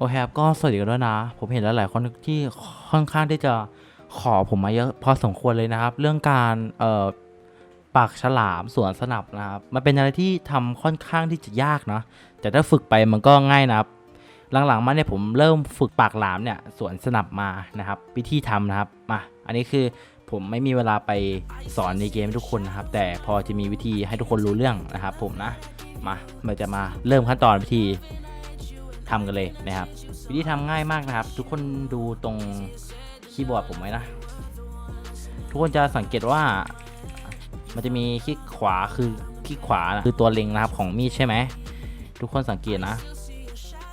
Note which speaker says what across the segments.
Speaker 1: โอเคครับก็สวัสดีกันด้วยนะ ผมเห็นหลายๆคนที่ค่อนข้างที่จะขอผมมาเยอะพอสมควรเลยนะครับ เรื่องการเอ่อปากฉลามสวนสนับนะครับมันเป็นอะไรที่ทำค่อนข้างที่จะยากนะแต่ถ้าฝึกไปมันก็ง่ายนะครับหลังๆมาเนี่ยผมเริ่มฝึกปากหลามเนี่ยสวนสนับมานะครับวิธีทำนะครับมาอันนี้คือผมไม่มีเวลาไปสอนในเกมทุกคนนะครับ แต่พอจะมีวิธีให้ทุกคนรู้เรื่องนะครับ ผมนะมาเราจะมาเริ่มขั้นตอนวิธี ทำกันเลยนะครับ วิธีทำง่ายมากนะครับ ทุกคนดูตรงคีย์บอร์ดผมไว้นะ ทุกคนจะสังเกตว่ามันจะมีคลิกขวาคือคลิกขวานะคือตัวเล็งนะครับของมีดใช่ไหมทุกคนสังเกตนะ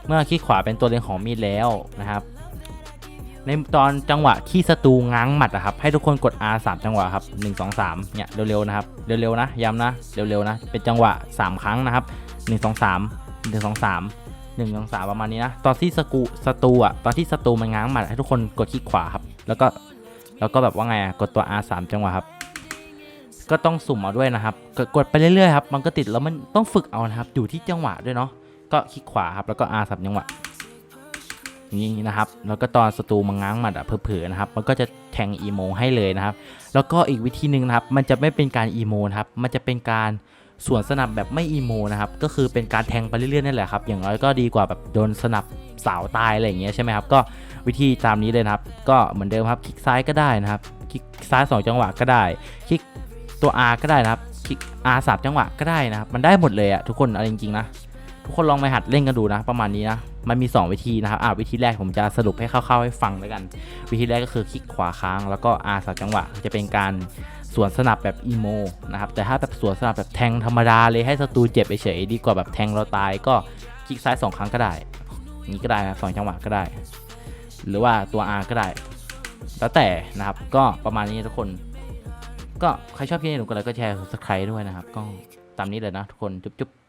Speaker 1: เมื่อคลิกขวาเป็นตัวเล็งของมีดแล้วนะครับ ในตอนจังหวะที่ศัตรูง้างหมัดนะครับ ให้ทุกคนกด R 3จังหวะครับ1 2 3เนี่ยเร็วๆนะครับเร็วๆนะย้ำนะเร็วๆนะเป็นจังหวะ 3 ครั้งนะครับ 1 2 3 1 2 3 1 2 3ประมาณนี้นะ ตอนที่สกูศัตรูอะ ตอนที่ศัตรูมันง้างหมัดให้ทุกคนกดคลิกขวาครับ แล้วก็แล้วก็แบบว่าไงอะ กดตัว R 3จังหวะครับ ก็ต้องสุ่มเอาด้วยนะครับกดกดไปเรื่อยๆครับ มันก็ติดแล้วมันต้องฝึกเอานะครับ อยู่ที่จังหวะด้วยเนาะ ก็คลิกขวาครับ แล้วก็ R 3จังหวะนี้นะครับ แล้วก็ตอนศัตรูมาง้างหมัดอะเผลอๆนะครับ มันก็จะแทงอีโมให้เลยนะครับ แล้วก็อีกวิธีหนึ่งนะครับ มันจะไม่เป็นการอีโมนะครับ มันจะเป็นการ ส่วนสนับแบบไม่อีโมนะครับก็คือเป็นการแทงไปเรื่อยๆนั่นแหละครับอย่างน้อยก็ดีกว่าแบบโดนสนับสาวตายอะไรอย่างเงี้ยใช่ไหมครับก็วิธีตามนี้เลยนะครับ ก็เหมือนเดิมครับคลิกซ้ายก็ได้นะครับคลิกซ้าย 2 จังหวะก็ได้ คลิกตัว R ก็ได้นะครับคลิก R สามจังหวะก็ได้นะครับมันได้หมดเลยอะทุกคนเอาจริงๆนะทุกคนลองไปหัดเล่นกันดูนะประมาณนี้นะมันมี 2 วิธีนะครับอ่าวิธีแรกผมจะสรุปให้คร่าวๆให้ฟังแล้วกัน วิธีแรกก็คือคลิกขวาค้างแล้วก็ R สามจังหวะจะเป็นการ สวนสนับแบบอีโมนะครับแต่ถ้าแบบสวนสนับแบบแทงธรรมดาเลยให้ศัตรูเจ็บเฉยดีกว่าแบบแทงเราตายก็คลิกซ้าย 2 ครั้งก็ได้นี้ก็ได้นะสองจังหวะก็ได้ หรือว่าตัว R ก็ได้ แล้วแต่นะครับก็ประมาณนี้ทุกคน ก็ใครชอบคลิปนี้หนูก็ไลค์ก็แชร์ subscribe ด้วยนะครับ ก็ตามนี้เลยนะทุกคนจุ๊บๆ